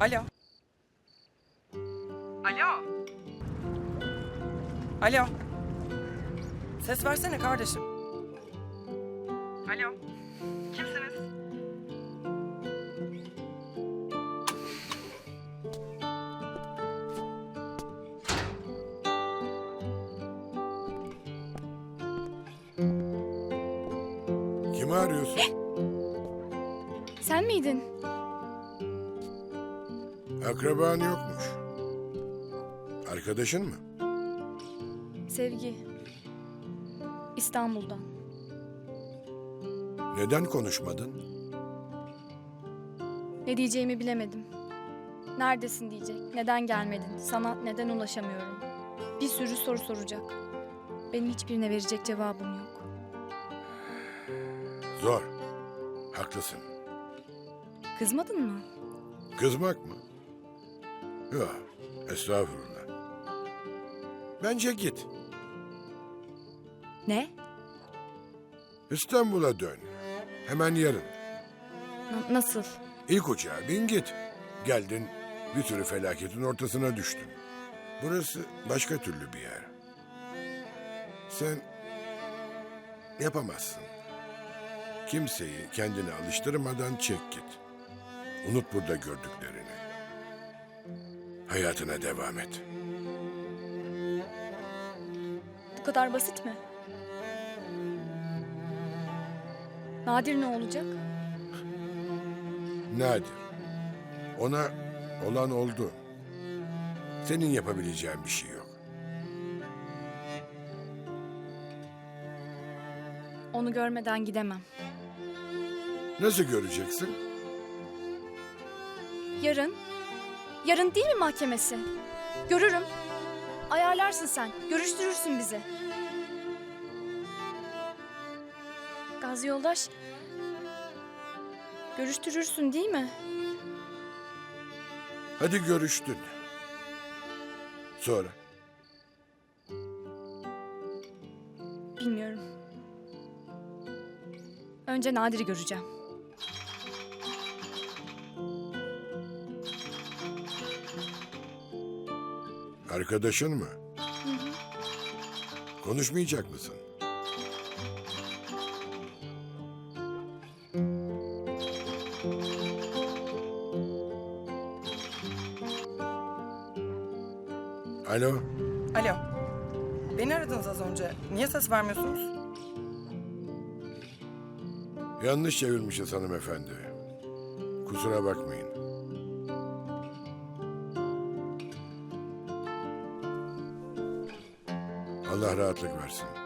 Alo. Alo. Alo. Ses versene kardeşim. Alo. Kimsiniz? Kimi arıyorsun? Sen miydin? Akraban yokmuş. Arkadaşın mı? Sevgi. İstanbul'dan. Neden konuşmadın? Ne diyeceğimi bilemedim. Neredesin diyecek. Neden gelmedin? Sana neden ulaşamıyorum? Bir sürü soru soracak. Benim hiçbirine verecek cevabım yok. Zor. Haklısın. Kızmadın mı? Kızmak mı? Yok. Estağfurullah. Bence git. Ne? İstanbul'a dön. Hemen yarın. Na- nasıl? İlk uçağa bin git. Geldin bir sürü felaketin ortasına düştün. Burası başka türlü bir yer. Sen yapamazsın. Kimseyi kendine alıştırmadan çek git. Unut burada gördüklerini. Hayatına devam et. Bu kadar basit mi? Nadir ne olacak? Nadir. Ona olan oldu. Senin yapabileceğin bir şey yok. Onu görmeden gidemem. Nasıl göreceksin? Yarın? Yarın değil mi mahkemesi? Görürüm. Ayarlarsın sen. Görüştürürsün bizi. Gazi yoldaş. Görüştürürsün değil mi? Hadi görüştün. Sonra Bilmiyorum. Önce Nadir'i göreceğim. Arkadaşın mı? Konuşmayacak mısın? Alo, Alo. Beni aradınız az önce. Niye ses vermiyorsunuz? yanlış çevirmişiz hanımefendi. Kusura bakmayın. Allah rahatlık versin.